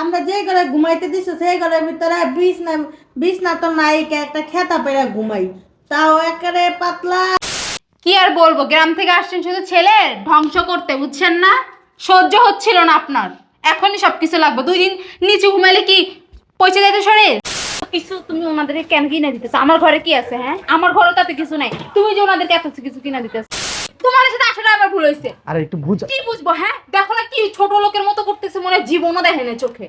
আমরা যে ঘরে ঘুমাইতে দিছো, সেই ঘরের ভিতরে বিছনা বিছনা তো নাই একটা খেতা পেরা ঘুমাই। তাও একেবারে পাতলা। কি আর বলব, গ্রাম থেকে আসছেন শুধু ছেলে, ধ্বংস করতে, বুঝছেন না? সহ্য হচ্ছিল না আপনার। এখনই সব কিছু লাগবে। দুই দিন নিচে ঘুমাইলে কি পয়সা দিতে সরে কিছু তুমি ওনাদেরকে কেন কিনে দিতেছো? আমার ঘরে কি আছে হ্যাঁ? আমার ঘরে তাতে কিছু নাই। তুমি যে ওনাদেরকে এত কিছু কিনে দিতেছো। তোমার সাথে আসলে হয়েছে আরে একটু বুঝ কি বুঝব হ্যাঁ? দেখো না কি ছোট লোকের মতো করতেছে মনে হয় জীবনও দেখে না চোখে।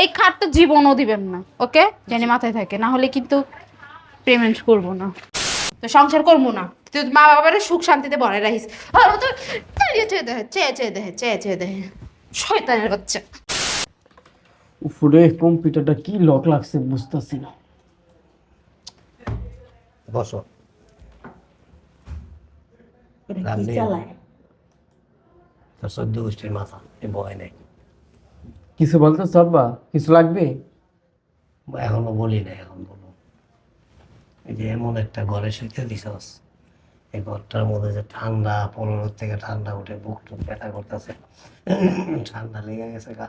এই খাট তো জীবনও দিবেন না ওকে? জানি মাথায় থাকে না হলে কিন্তু পেমেন্ট করব না। তো সংসার করব না। তুই মা বাবার সুখ শান্তিতে বড়াই রাখিস। আর ও তো চেয়ে চেয়ে দেহে চেয়ে চেয়ে দেহে চেয়ে চেয়ে দেহে শয়তানের বাচ্চা। উপরে কম্পিউটারটা কি লক লাগছে বুঝতেছি না। বসো। চালায়? তোর সদ্য গোষ্ঠীর মাথা এ ভয় নেই। কিছু বলতে সব্বা কিছু লাগবে? এখনও বলি না এখন বলব। এই যে এমন একটা ঘরে শুইতে দিছস এই ঘরটার মধ্যে যে ঠান্ডা পনেরো থেকে ঠান্ডা উঠে বুক টুক ব্যথা করতেছে ঠান্ডা লেগে গেছে গা।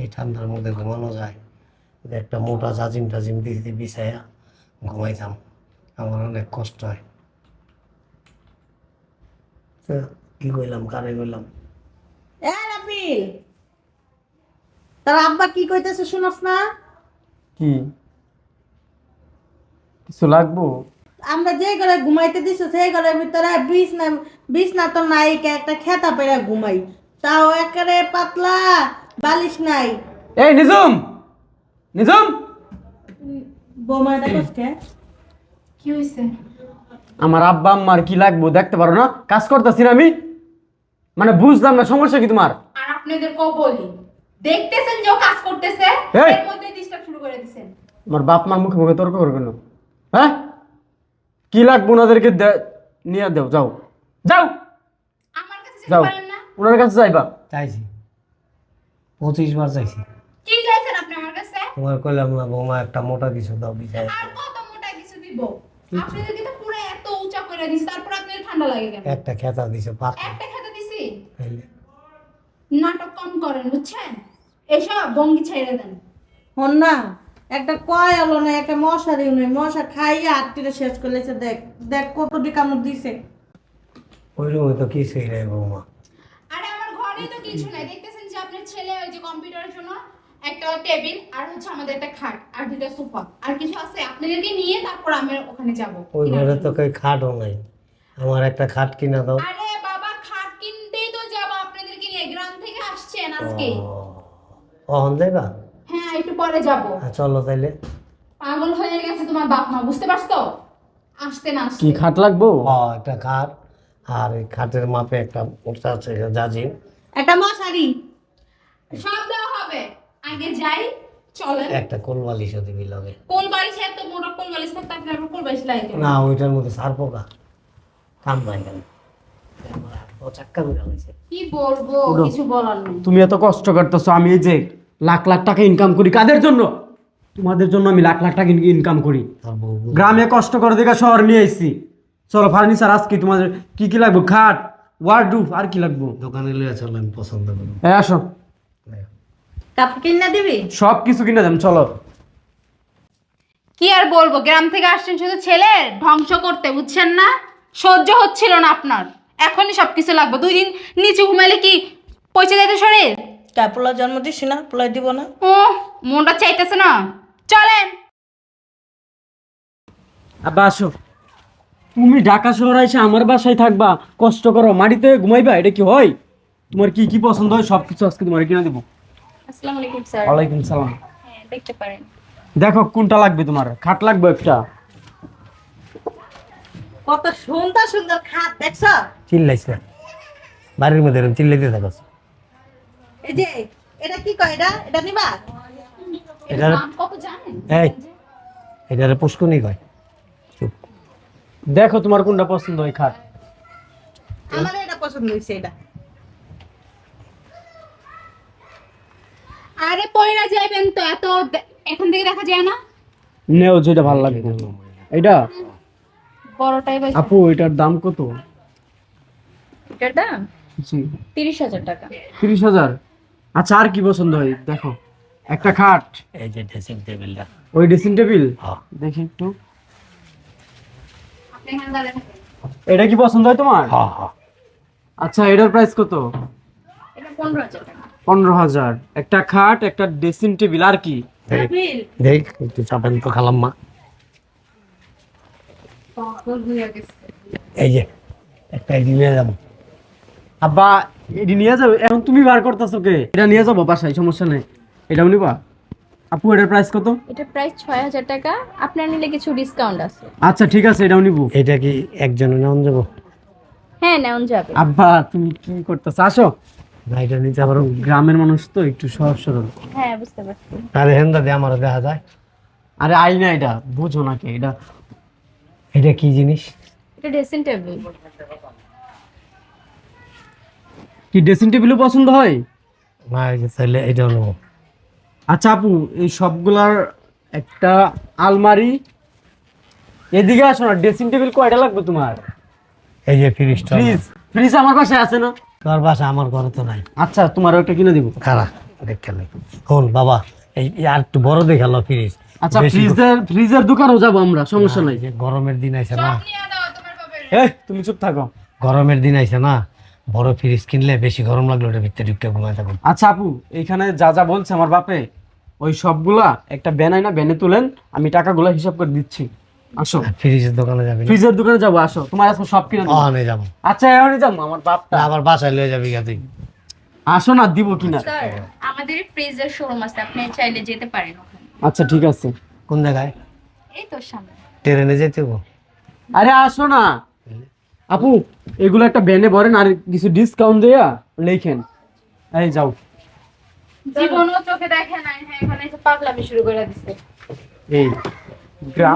এই ঠান্ডার মধ্যে ঘুমানো যায়। একটা মোটা জাজিম টাজিম দিয়ে বিছাইয়া ঘুমাইতাম আমার অনেক কষ্ট হয়। কি কইলাম কারে কইলাম? রাবিল। তার আব্বা কি কইতেছে শুনস না? কি? কিছু লাগবো? আমরা যে ঘরে ঘুমাইতে দিছো সেই ঘরের ভিতরে বিছনা বিছনা তো নাই একটা খেতা পেরা ঘুমাই। তাও একেবারে পাতলা বালিশ নাই। এই নিজুম নিজুম বোমা দেখছে কি? হয়েছে আমার আব্বা আম্মার কি লাগবো দেখতে পারো না? কাজ করতেছি না আমি? মানে বুঝলাম না সমস্যা কি তোমার? আর আপনাদেরকেও বলি দেখতেছেন যে ও কাজ করতেছে এই! এর মধ্যে ডিস্টার্ব শুরু করে দিছেন। আমার বাপ মার মুখে মুখে তর্ক করবে না। হ্যাঁ? কি লাগবো ওনাদেরকে দে- নিয়ে দেও যাও। যাও! আমার কাছে যেতে যাও। পারেন না? ওনার কাছে যাইবা। চাইছি পঁচিশ বার চাইছি কি চাইছেন আপনি আমার কাছে? তোমার কইলাম না বৌমা একটা মোটা কিছু দাও বিছাই আর কত মোটা কিছু দিব? আপনাদেরকে তো পুরো এত উঁচা করে দিছি তারপর আপনাদের ঠান্ডা লাগে কেন? একটা খেতা দিছে পাত একটা নাটক কম করেন বুঝছেন এসব ভঙ্গি ছেড়ে দেন হন না একটা কয় আলো না একটা নেই মশা খাইয়া আটটিটা শেষ করলেছে দেখ দেখ কতটি কামড় দিছে ওই রুমে তো কিছুই নেই বৌমা আরে আমার ঘরে তো কিছু নাই দেখতেছেন যে আপনার ছেলে ওই যে কম্পিউটারের জন্য একটা টেবিল আর হচ্ছে আমাদের একটা খাট আর দুটা সোফা আর কিছু আছে আপনাদেরকে নিয়ে তারপর আমি ওখানে যাব ওই ঘরে তো কই খাটও নাই আমার একটা খাট কিনা দাও আরে বাবা খাট কিনতেই তো যাব আপনাদেরকে গ্রাম থেকে আসছেন আজকে। অহন দেবা? হ্যাঁ একটু পরে যাব। চলো তাইলে। পাগল হয়ে গেছে তোমার বাপ মা বুঝতে পারছ? আসতে না কি খাট লাগবো? ও একটা খাট। আর এই খাটের মাপে একটা মোটা আছে জাজিম। একটা মশারি। সব দেওয়া হবে। আগে যাই চলেন। একটা কোলবালিশও দিবি লগে। কোল বালিশ এত মোটা কোল বালিশ থাকতে আবার কোল বালিশ লাগে? না ওইটার মধ্যে সার পোকা। কাম নাই কেন ও করে হয়েছে কি বলব? কিছু বলার নেই। তুমি এত কষ্ট করতেছো আমি এই যে লাখ লাখ টাকা ইনকাম করি কাদের জন্য? তোমাদের জন্য আমি লাখ লাখ টাকা ইনকাম করি। গ্রামে কষ্ট করে দেখা শহর নিয়ে এসেছি চলো ফার্নিচার আজকে তোমাদের কি কি লাগবে? খাট ওয়ার্ডরুফ আর কি লাগবে? দোকানে লিয়ে চলো আমি পছন্দ করি হ্যাঁ আসো। কাপড় কিনা দিবি? সব কিছু কিনে দেন চলো। কি আর বলব? গ্রাম থেকে আসছেন শুধু ছেলে ধ্বংস করতে বুঝছেন না? সহ্য হচ্ছিল না আপনার। এখনই সব কিছু লাগবে। দুই দিন নিচে ঘুমাইলে কি পয়সা দিতে শরীর? তা পোলা জন্ম দিস না পোলাই দিব না। ও মনটা চাইতেছে না। চলেন। আব্বা আসো। তুমি ঢাকা শহরে এসে আমার বাসায় থাকবা কষ্ট করো মাটিতে ঘুমাইবা এটা কি হয়? তোমার কি কি পছন্দ হয়? সব কিছু আজকে তোমার কিনে দেবো। আসসালামু আলাইকুম স্যার। ওয়ালাইকুম সালাম। হ্যাঁ দেখতে পারেন। দেখো কোনটা লাগবে তোমার? খাট লাগবে একটা? কত সুন্দর সুন্দর খাট দেখছ? চিল্লাইছে। বাড়ির মধ্যে এরকম চিল্লাইতে থাকস এই যে এটা কি কয় এটা? এটা নিবা? দাম কত জানেন? এই এটারে পুষ্কুনি কয়? চুপ। দেখো তোমার কোনটা পছন্দ হয় খাট। আমার এটা পছন্দ হয়েছে এটা। আরে পয়রা যাইবেন তো এত এখান থেকে দেখা যায় না? নেও যেটা ভালো লাগে। এটা? বড়টাই বাই আপু এটার দাম কত? এটার দাম? জি। তিরিশ হাজার টাকা। তিরিশ হাজার? আচ্ছা আর কি পছন্দ হয়? দেখো একটা খাট। এই যে ড্রেসিং টেবিলটা ওই ড্রেসিং টেবিল হ্যাঁ দেখি একটু। এটা কি পছন্দ হয় তোমার? হ্যাঁ হ্যাঁ আচ্ছা এটার প্রাইস কত? এটা পনেরো হাজার টাকা। পনেরো হাজার। একটা খাট একটা ড্রেসিং টেবিল আর কি? দেখ একটু চাপেন তো খালাম মা পাগল গেছে এই যে একটা এটি নিয়ে যাব। আব্বা এটি নিয়ে যাবে? এখন তুমি বার করতেছো কে? এটা নিয়ে যাব বাসায় সমস্যা নেই। এটাও নিবা? আপু এটার প্রাইস কত? এটা প্রাইস ছয় হাজার টাকা। আপনার নিলে কিছু ডিসকাউন্ট আছে। আচ্ছা ঠিক আছে এটাও নিবো। এটা কি একজনে নেওয়া যাব? হ্যাঁ নেওয়া যাবে। আব্বা তুমি কি করতেছো? আসো। না এটা নিতে আবার গ্রামের মানুষ তো একটু সহজ সরল। হ্যাঁ বুঝতে পারছি। আরে হেন্দা দিয়ে আমারও দেখা যায়। আরে আই না এটা বুঝো নাকি এটা এটা কি জিনিস? এটা ড্রেসিং টেবিল কি ড্রেসিং টেবিলও পছন্দ হয়? না এই যে তাহলে এটাও নেব আচ্ছা আপু এই সবগুলার একটা আলমারি। এদিকে আসো না ড্রেসিং টেবিল কয়টা লাগবে তোমার? এই যে ফ্রিজটা ফ্রিজ ফ্রিজ আমার বাসায় আছে না? তোর বাসা আমার ঘরে তো নাই। আচ্ছা তোমার একটা কিনে দিব। খারা দেখে শোন বাবা এই আর একটু বড় দেখাল ফ্রিজ আচ্ছা ফ্রিজের ফ্রিজের দোকানও যাব আমরা সমস্যা নাই। গরমের দিন আইছে না। এই তুমি চুপ থাকো। গরমের দিন আইছে না বড় ফ্রিজ কিনলে বেশি গরম লাগল ওটা ভিতরে ঢুকতে ঘুমায় থাকুন আচ্ছা আপু এইখানে যা যা বলছে আমার বাপে ওই সবগুলা একটা ব্যানাই না ব্যানে তুলেন আমি টাকাগুলো হিসাব করে দিচ্ছি। আসো। ফ্রিজের দোকানে যাবি ফ্রিজের দোকানে যাব আসো। তোমার আজকে সব কিনে দেবো। ওখানে যাব। আচ্ছা এখনই যাব আমার বাপটা। আবার বাসায় লয়ে যাবি গা তুই। আসো না দিব কিনা। স্যার আমাদের ফ্রিজের শোরুম আছে আপনি চাইলে যেতে পারেন ওখানে। আচ্ছা ঠিক আছে। কোন জায়গায়? এই তো সামনে। ট্রেনে যেতে হবে। আরে আসো না। আপু এগুলো একটা ব্যানে ভরেন আর কিছু ডিসকাউন্ট দেয়া লেখেন। এই যাও। জীবনও চোখে দেখে নাই হ্যাঁ এখানে এসে পাগলামি শুরু করে দিচ্ছে এই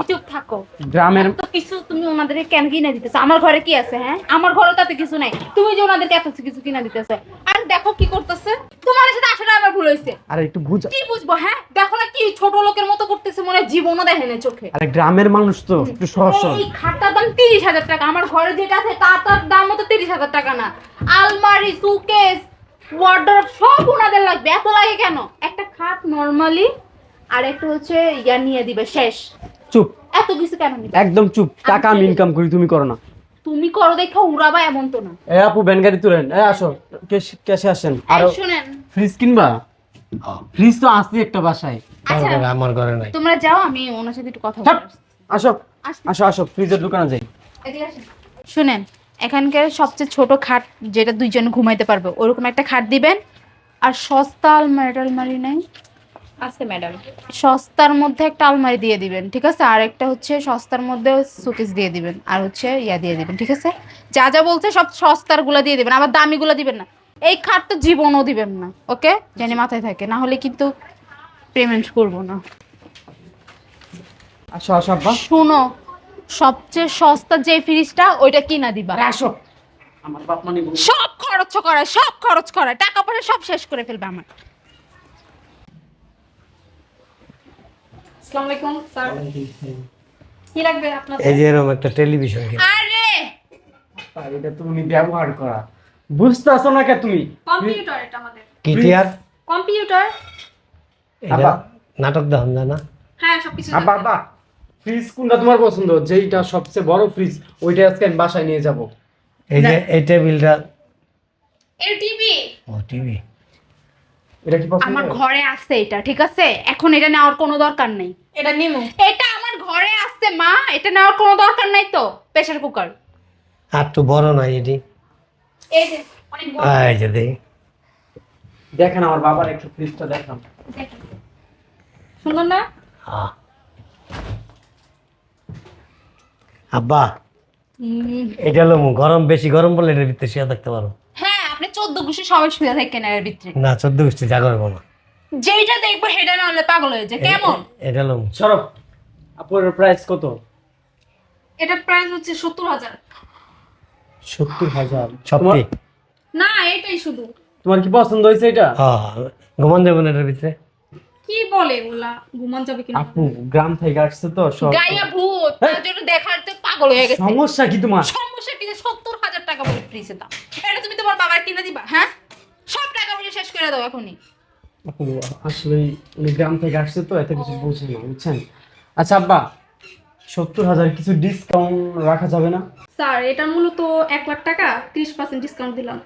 চুপ থাকো। গ্রামের তো কিছু তুমি ওনাদেরকে কেন কিনে দিতেছো? আমার ঘরে কি আছে হ্যাঁ? আমার ঘরে তাতে কিছু নাই। তুমি যে ওনাদেরকে এত কিছু কিনে দিতেছো। আর দেখো কি করতেছে। তোমার সাথে আসলে আমার ভুল হয়েছে। আরে একটু বুঝ কি বুঝব হ্যাঁ? দেখো না কি ছোট লোকের মতো করতেছে মনে জীবনও দেখে না চোখে। আরে গ্রামের মানুষ তো একটু সহজ এই খাটটার দাম তিরিশ হাজার টাকা। আমার ঘরে যেটা আছে তার তার দাম মতো তিরিশ হাজার টাকা না। আলমারি সুকেস ওয়ার্ডরোব সব ওনাদের লাগবে। এত লাগে কেন? একটা খাট নর্মালি আর একটা হচ্ছে ইয়া নিয়ে দিবে শেষ। চুপ। এত কিছু কেন নিবে? একদম চুপ। টাকা আমি ইনকাম করি তুমি করো না। তুমি করো দেখো উড়াবা এমন তো না। এ আপু ব্যান গাড়ি তুলেন। এ আসো ক্যাশ- আসেন। আর শুনেন। ফ্রিজ কিনবা? ফ্রিজ তো আছে একটা বাসায়। তোর আমার ঘরে নাই। তোমরা যাও আমি ওনার সাথে একটু কথা আসো। আসো আসো ফ্রিজের দোকানে যাই। শুনেন এখানকার সবচেয়ে ছোট খাট যেটা দুইজন ঘুমাইতে পারবে ওরকম একটা খাট দিবেন আর সস্তা আলমারি টালমারি নাই? আছে ম্যাডাম সস্তার মধ্যে একটা আলমারি দিয়ে দিবেন ঠিক আছে? আর একটা হচ্ছে সস্তার মধ্যে সুকেস দিয়ে দিবেন আর হচ্ছে ইয়া দিয়ে দিবেন ঠিক আছে? যা যা বলছে সব সস্তারগুলা দিয়ে দিবেন আবার দামি গুলা দিবেন না। এই খাট তো জীবনও দিবেন না ওকে? জানি মাথায় থাকে না হলে কিন্তু পেমেন্ট করব না। আসো আসো আব্বা। শুনো সবচেয়ে সস্তা যে ফ্রিজটা ওইটা কিনা দিবা। আসো। আমার বাপ মানে সব খরচ করায় সব খরচ করায় টাকা পয়সা সব শেষ করে ফেলবে আমার। আসসালামু আলাইকুম স্যার। কি লাগবে আপনার এই যে এরকম একটা টেলিভিশন আরে! আর এটা তুমি ব্যবহার করা। না কে তুমি? কম্পিউটার এটা আমাদের। কি টিয়ার? কম্পিউটার। আব্বা। নাটক না হ্যাঁ সবকিছু আব্বা আব্বা ফ্রিজ কোনটা তোমার পছন্দ? যেইটা সবচেয়ে বড় ফ্রিজ ওইটা আজকে আমি বাসায় নিয়ে যাব। এই যে এই টেবিলটা এর টিভি। ও টিভি। এটা কি পছন্দ আমার ঘরে আছে এটা ঠিক আছে? এখন এটা নেওয়ার কোনো দরকার নেই। এটা নিমু। এটা আমার ঘরে আছে মা। এটা নেওয়ার কোনো দরকার নাই তো প্রেসার কুকার আর একটু বড় নাই এটি। এই যে অনেক বড়। এই যে দেখেন আমার বাবার একটু ফ্রিজটা দেখেন। সুন্দর না? হ্যাঁ। আব্বা এটা হলো গরম বেশি গরম পড়লে এটার ভিতরে শুয়ে থাকতে পারো। আপনি চোদ্দ গুছি সবাই শুয়ে থাকেন এর ভিতরে। না চোদ্দ গোষ্ঠী জাগা হইব না যেইটা দেখব সেটা না হলে পাগল হয়ে যায়। কেমন? এটা লম। সরব আপনার প্রাইস কত? এটা প্রাইস হচ্ছে সত্তর হাজার। সত্তর হাজার। না এটাই শুধু। তোমার কি পছন্দ হয়েছে এটা? হ্যাঁ ঘুমান যাবেন এটার ভিতরে। কি বলে এগুলা ঘুমান যাবে কিনা? আপু গ্রাম থেকে আসছে তো সব গাইয়া ভূত তার জন্য দেখার তো পাগল হয়ে গেছে। সমস্যা কি তোমার? সমস্যা কি টাকা বলে ফ্রিজের দাম এটা তুমি তোমার বাবার কিনে দিবা হ্যাঁ? সব টাকা পয়সা শেষ করে দাও এখনই। আপু আসলে উনি গ্রাম থেকে আসছে তো এত কিছু বুঝি না বুঝছেন? আচ্ছা আব্বা সত্তর হাজার কিছু ডিসকাউন্ট রাখা যাবে না? স্যার এটা মূলত এক লাখ টাকা তিরিশ পার্সেন্ট ডিসকাউন্ট দিলাম।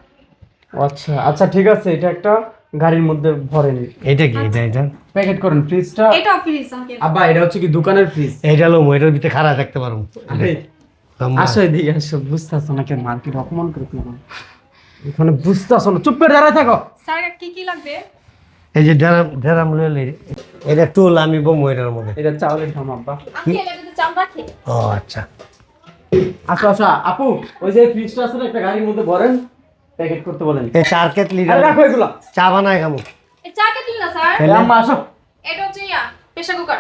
আচ্ছা আচ্ছা ঠিক আছে এটা একটা গাড়ির মধ্যে ভরেন এটা কি? এটা এটা প্যাকেট করেন ফ্রিজটা এটা ফ্রিজ আঙ্কেল। আব্বা এটা হচ্ছে কি দোকানের ফ্রিজ এইটা লো এটার ভিতরে খারাপ থাকতে আম্মা, আসো এদিকে আসো বুঝতেছো না কেন মার্কেট অপমান করে কেন এখানে বুঝতেছো না চুপ করে দাঁড়ায় থাকো। স্যার কি কি লাগবে? এই যে ড্রাম ড্রাম লইলে এটা টুল আমি বমু এটার মধ্যে। এটা চাউলের ধাম আব্বা। আঙ্কেল এটা তো চাল রাখি। ও আচ্ছা। আসো আসো আপু ওই যে ফ্রিজটা আছে না একটা গাড়ির মধ্যে ভরেন। প্যাকেট করতে বলেন। এই রাখো এগুলা। চা বানায় খামু। এই চা কে দিন স্যার? আম্মা আসো। এটা হচ্ছে ইয়া প্রেসার কুকার।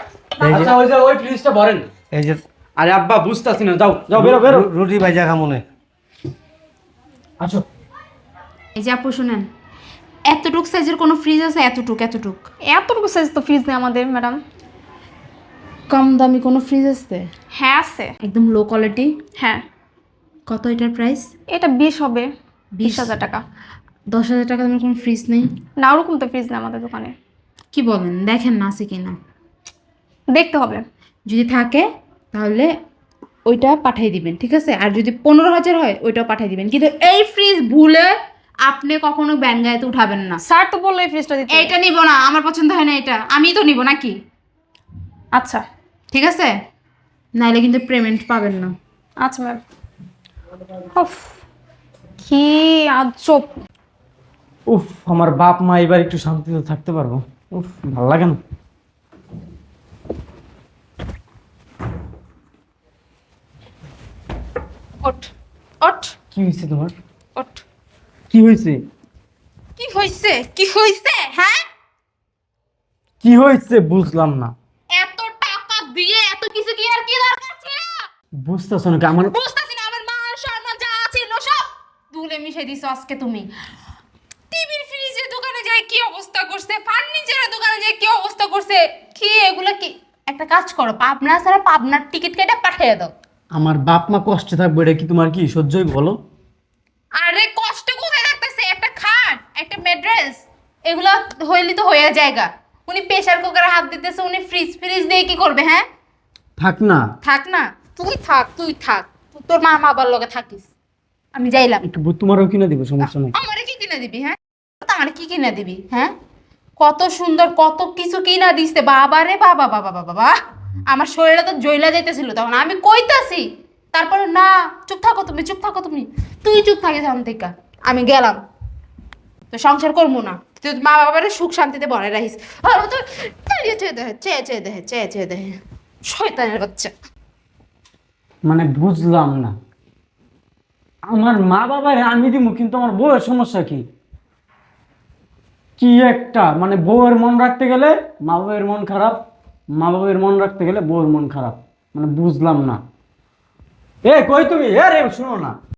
আচ্ছা ওই যে ওই ফ্রিজটা ভরেন। এই যে আরে আব্বা বুঝতেছি না যাও যাও বেরো বেরো। রুটি ভাজা খামু না। আসো। এই যে আপু শুনেন। এতটুক সাইজের কোনো ফ্রিজ আছে? এতটুক এতটুক। এতটুকু সাইজ তো ফ্রিজ নেই আমাদের ম্যাডাম কম দামি কোনো ফ্রিজ আছে? হ্যাঁ আছে। একদম লো কোয়ালিটি হ্যাঁ। কত এটার প্রাইস এটা বিশ হবে। বিশ? হাজার টাকা। দশ হাজার টাকা দামের কোনো ফ্রিজ নেই? না ওরকম তো ফ্রিজ নেই আমাদের দোকানে। কি বলেন? দেখেন না আছে কিনা। দেখতে হবে। যদি থাকে তাহলে ওইটা পাঠিয়ে দিবেন ঠিক আছে? আর যদি পনেরো হাজার হয় ওইটাও পাঠিয়ে দিবেন। কিন্তু এই ফ্রিজ ভুলে আপনি কখনো ব্যান গায়েতে উঠাবেন না। স্যার তো বলল এই ফ্রিজটা দিতে। এইটা নিব না আমার পছন্দ হয় না এটা। আমি তো নিব নাকি? আচ্ছা। ঠিক আছে? নাইলে কিন্তু পেমেন্ট পাবেন না। আচ্ছা ম্যাম কি আজব। উফ আমার বাপ মা এবার একটু শান্তিতে থাকতে পারব। উফ ভালো লাগে না। ওঠ ওঠ। কি হয়েছে তোমার? ওঠ। কি হয়েছে? কি হয়েছে? কি হয়েছে? হ্যাঁ? কি হয়েছে বুঝলাম না। এত টাকা দিয়ে এত কিছু কি আর কি দরকার ছিল? বুঝতেছো না আমার বুঝতেছি ধুলে মিশে দিছো আজকে তুমি? টিভির ফ্রিজের দোকানে যায় কি অবস্থা করছে? ফার্নিচারের দোকানে যায় কি অবস্থা করছে? কি এগুলো কি? একটা কাজ করো পাবনা ছাড়া পাবনার টিকিট কেটে পাঠিয়ে দাও। আমার বাপ মা কষ্টে থাকবে এটা কি তোমার কি সহ্যই বলো? আরে কষ্ট কোথায় থাকতেছে একটা খাট একটা ম্যাড্রেস এগুলো হইলে তো হয়ে জায়গা উনি প্রেসার কুকারে হাত দিতেছে উনি ফ্রিজ ফ্রিজ দিয়ে কি করবে হ্যাঁ? থাক না। থাক না তুই থাক তুই থাক। তুই তোর মা বাবার লগে থাকিস। আমি যাইলাম। একটু বু- তোমারও কিনে দিব সমস্যা নেই। আমারে কি কিনে দিবি হ্যাঁ? তা আমারে কি কিনে দিবি হ্যাঁ? কত সুন্দর কত কিছু কিনা দিছে বাবা রে বাবা বাবা বাবা বাবা। আমার শরীরে তো জইলা যাইতেছিল তখন। আমি কইতাছি তারপরে না চুপ থাকো তুমি চুপ থাকো তুমি। তুই চুপ থাকিস এখন থেকে। আমি গেলাম। তো সংসার করব না। তুই মা বাবার সুখ শান্তিতে ভরে রাখিস। আর তো চেয়ে চেয়ে দেহে চেয়ে চেয়ে দেহে চেয়ে চেয়ে দেহে শয়তানের বাচ্চা। মানে বুঝলাম না। আমার মা বাবার আমি দিব কিন্তু আমার বউয়ের সমস্যা কি? কি একটা? মানে বউয়ের মন রাখতে গেলে মা বাবার মন খারাপ, মা বাবার মন রাখতে গেলে বউয়ের মন খারাপ। মানে বুঝলাম না। এ, কই তুমি? এ রে, শুনো না।